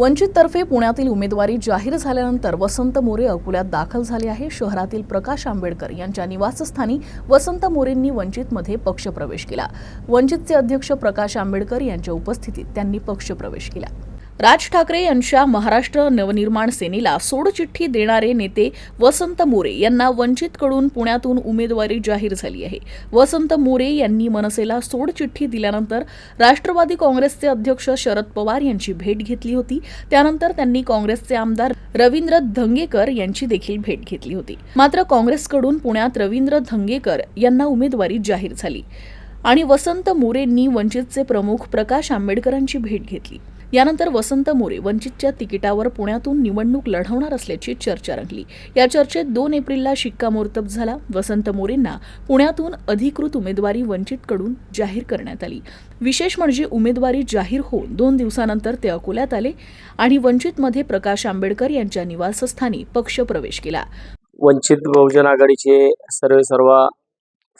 वंचिततर्फे पुण्यातील उमेदवारी जाहीर झाल्यानंतर वसंत मोरे अकोल्यात दाखल झाले आहे. शहरातील प्रकाश आंबेडकर यांच्या निवासस्थानी वसंत मोरेंनी वंचितमध्ये पक्षप्रवेश केला. वंचितचे अध्यक्ष प्रकाश आंबेडकर यांच्या उपस्थितीत त्यांनी पक्षप्रवेश केला. राज ठाकरे यांच्या महाराष्ट्र नवनिर्माण सेनेला सोडचिठ्ठी देणारे नेते वसंत मोरे यांना वंचितकडून पुण्यातून उमेदवारी जाहीर झाली आहे. वसंत मोरे यांनी मनसेला सोडचिठ्ठी दिल्यानंतर राष्ट्रवादी काँग्रेसचे अध्यक्ष शरद पवार यांची भेट घेतली होती. त्यानंतर त्यांनी काँग्रेसचे आमदार रवींद्र धंगेकर यांची देखील भेट घेतली होती. मात्र काँग्रेसकडून पुण्यात रवींद्र धंगेकर यांना उमेदवारी जाहीर झाली. आणि वसंत मोरेंनी वंचितचे प्रमुख प्रकाश आंबेडकरांची भेट घेतली. यानंतर वसंत मोरे वंचितच्या तिकिटावर पुण्यातून निवडणूक लढवणार असल्याची चर्चा रंगली. या चर्चेत दोन एप्रिलला शिक्कामोर्तब झाला. वसंत मोरेंना पुण्यातून अधिकृत उमेदवारी वंचितकडून जाहीर करण्यात आली. विशेष म्हणजे उमेदवारी जाहीर होऊन दोन दिवसानंतर ते अकोल्यात आले आणि वंचितमध्ये प्रकाश आंबेडकर यांच्या निवासस्थानी पक्ष प्रवेश केला. वंचित बहुजन आघाडीचे सर्व सर्व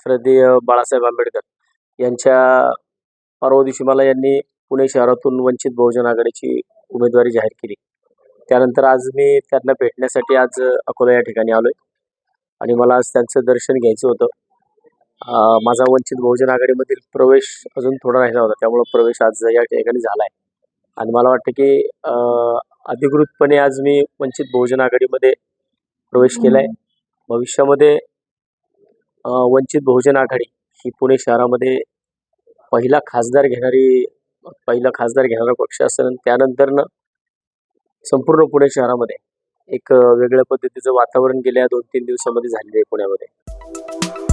श्रद्धेय बाळासाहेब आंबेडकर. यांच्या परवा दिवशी मला यांनी पुणे शहरातून वंचित बहुजन आघाडीची उमेदवारी जाहीर केली. त्यानंतर आज मी त्यांना भेटण्यासाठी आज अकोला या ठिकाणी आलोय. आणि मला आज त्यांचं दर्शन घ्यायचं होतं. माझा वंचित बहुजन आघाडीमधील प्रवेश अजून थोडा राहिला होता. त्यामुळं प्रवेश आज या ठिकाणी झाला आहे आणि मला वाटतं की अधिकृतपणे आज मी वंचित बहुजन आघाडीमध्ये प्रवेश केला आहे भविष्यामध्ये वंचित बहुजन आघाडी ही पुणे शहरामध्ये पहिला खासदार घेणारी पहिला खासदार घेणारा पक्ष असेल आणि त्यानंतरनं संपूर्ण पुणे शहरामध्ये एक वेगळ्या पद्धतीचं वातावरण गेल्या दोन तीन दिवसामध्ये झालेलं आहे पुण्यामध्ये.